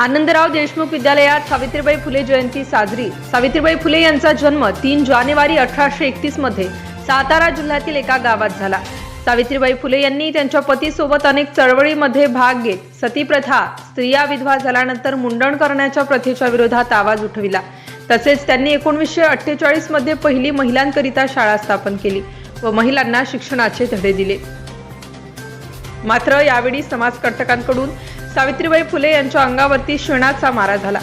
आनंदराव देशमुख विद्यालयात सावित्रीबाई फुले जयंती साजरी. सावित्रीबाई फुले यांचा जन्म तीन जानेवारी अठराशे एकतीसमध्ये सातारा जिल्ह्यातील एका गावात झाला. सावित्रीबाई फुले यांनी त्यांच्या पतीसोबत अनेक चळवळीमध्ये भाग घेत सती प्रथा स्त्रिया विधवा झाल्यानंतर मुंडण करण्याच्या प्रथेच्या विरोधात आवाज उठविला. तसेच त्यांनी एकोणीसशे अठ्ठेचाळीसमध्ये पहिली महिलांकरिता शाळा स्थापन केली व महिलांना शिक्षणाचे धडे दिले. मात्र यावेळी समाजकर्तकांकडून सावित्रीबाई फुले यांच्या अंगावरती शेणाचा मारा झाला.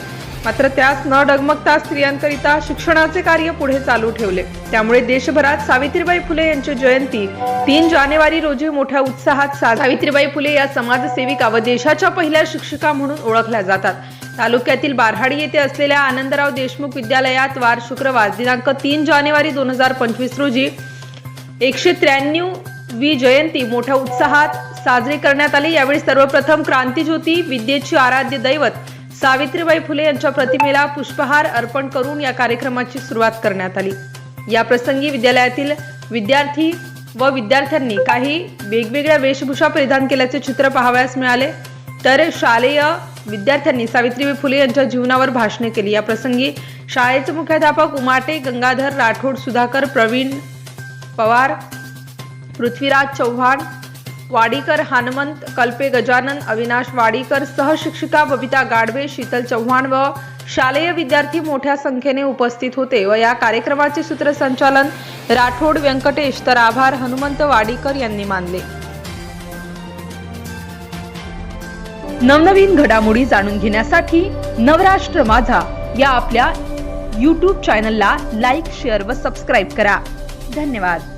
मात्र त्यास न डगमगता स्त्रियांकरिता शिक्षणाचे कार्य पुढे चालू ठेवले. त्यामुळे देशभरात सावित्रीबाई फुले यांची जयंती तीन जानेवारी रोजी मोठ्या उत्साहात सावित्रीबाई फुले या समाजसेविका व देशाच्या पहिल्या शिक्षिका म्हणून ओळखल्या जातात. तालुक्यातील बारहाडी येथे असलेल्या आनंदराव देशमुख विद्यालयात वार शुक्रवार दिनांक तीन जानेवारी दोन हजार पंचवीस रोजी एकशे त्र्याण्णव वी जयंती मोठ्या उत्साहात साजरी करण्यात आली. यावेळी सर्वप्रथम क्रांतीज्योती विद्येची आराध्य दैवत सावित्रीबाई फुले यांच्या प्रतिमेला पुष्पहार अर्पण करून या कार्यक्रमाची सुरुवात करण्यात आली. या प्रसंगी विद्यालयातील विद्यार्थी व विद्यार्थ्यांनी काही वेगवेगळ्या वेशभूषा परिधान केल्याचे चित्र पाहावयास मिळाले. तर शालेय विद्यार्थ्यांनी सावित्रीबाई फुले यांच्या जीवनावर भाषणे केली. या प्रसंगी शाळेचे मुख्याध्यापक उमाटे गंगाधर राठोड सुधाकर प्रवीण पवार पृथ्वीराज चव्हाण वाडीकर हनुमंत कल्पे गजानन अविनाश वाडीकर सहशिक्षिका बबिता गाडवे शीतल चव्हाण व शालेय विद्यार्थी मोठ्या संख्येने उपस्थित होते व या कार्यक्रमाचे सूत्रसंचालन राठोड व्यंकटेश तर आभार हनुमंत वाडीकर यांनी मानले. नवनवीन घडामोडी जाणून घेण्यासाठी नवराष्ट्र माझा या आपल्या यूट्यूब चॅनलला लाईक शेअर व सबस्क्राईब करा. धन्यवाद.